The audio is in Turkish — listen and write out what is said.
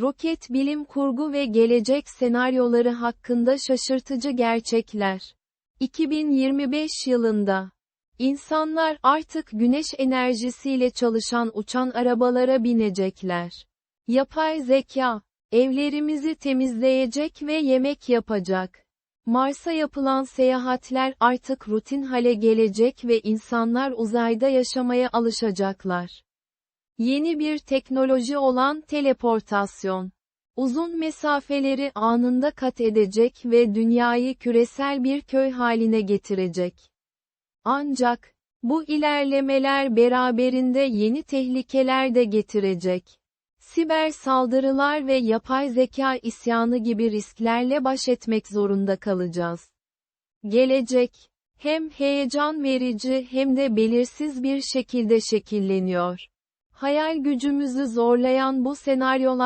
Roket bilim kurgu ve gelecek senaryoları hakkında şaşırtıcı gerçekler. 2025 yılında insanlar artık güneş enerjisiyle çalışan uçan arabalara binecekler. Yapay zeka evlerimizi temizleyecek ve yemek yapacak. Mars'a yapılan seyahatler artık rutin hale gelecek ve insanlar uzayda yaşamaya alışacaklar. Yeni bir teknoloji olan teleportasyon. Uzun mesafeleri anında kat edecek ve dünyayı küresel bir köy haline getirecek. Ancak, bu ilerlemeler beraberinde yeni tehlikeler de getirecek. Siber saldırılar ve yapay zeka isyanı gibi risklerle baş etmek zorunda kalacağız. Gelecek, hem heyecan verici hem de belirsiz bir şekilde şekilleniyor. Hayal gücümüzü zorlayan bu senaryolar